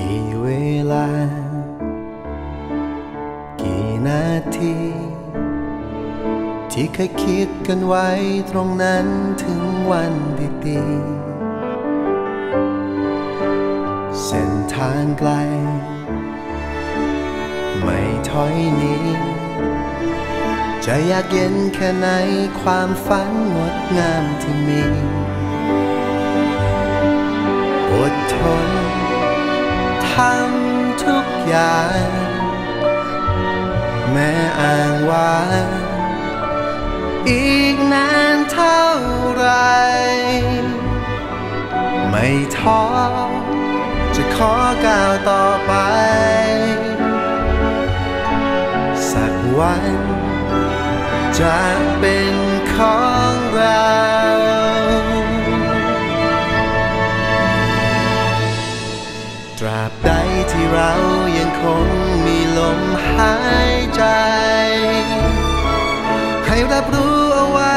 กี่เวลา กี่นาที ที่เคยคิดกันไว้ตรงนั้นถึงวันดีๆเส้นทางไกล ไม่ถอยหนีจะอยากเย็นแค่ไหนความฝันงดงามที่มี อดทน ทำทุกอย่าง แม้อ้างว่าอีกนานเท่าไร ไม่ท้อจะขอก้าวต่อไป สักวันจะเป็น รับรู้เอาไว้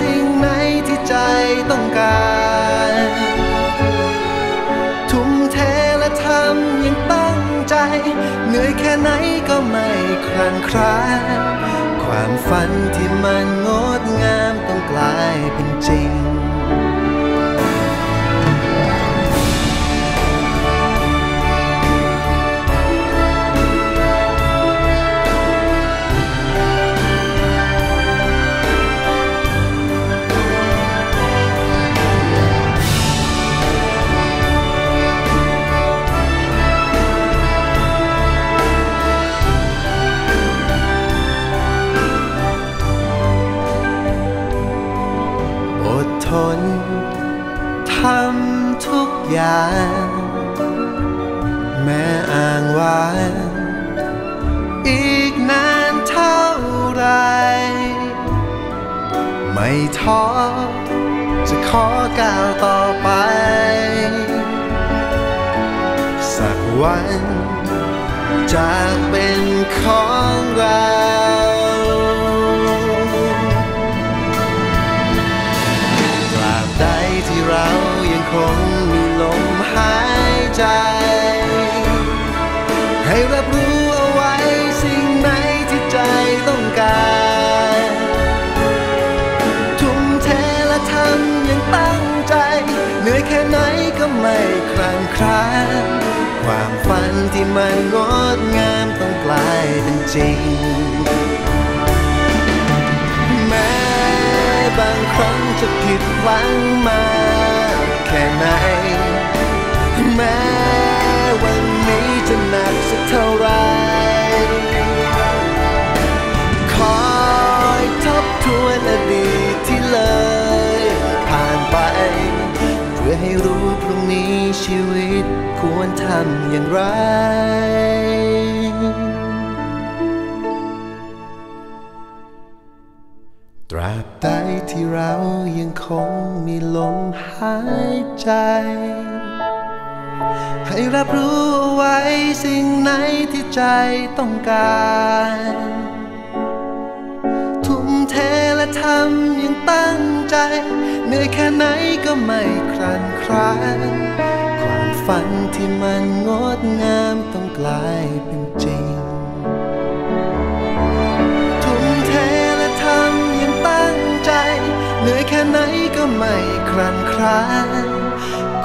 สิ่งไหนที่ใจต้องการ ทุ่มเทและทำยังตั้งใจ เหนื่อยแค่ไหนก็ไม่ครันครานความฝันที่มันงดงามต้องกลายเป็นจริง ย่างแม้อ้างว่าอีกนานเท่าไร ไม่ท้อจะขอก้าวต่อไป สักวันจะเป็นของ ตั้งใจ เหนื่อยแค่ไหนก็ไม่คลางคลานความฝันที่มันงดงามต้องกลายเป็นจริง แม้บางครั้งจะผิดหวัง ชีวิตควรทำอย่างไรตราบใดที่เรายังคงมีลมหายใจ ให้รับรู้เอาไว้สิ่งไหนที่ใจต้องการ ทุ่มเทและทำยังตั้งใจ เหนื่อยแค่ไหนก็ไม่ครันคราน ฝันที่มันงดงามต้องกลายเป็นจริง ทุ่มเทและทำยังตั้งใจ เหนื่อยแค่ไหนก็ไม่ครันคราน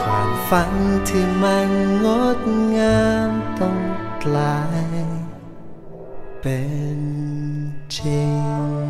ความฝันที่มันงดงามต้องกลาย เป็นจริง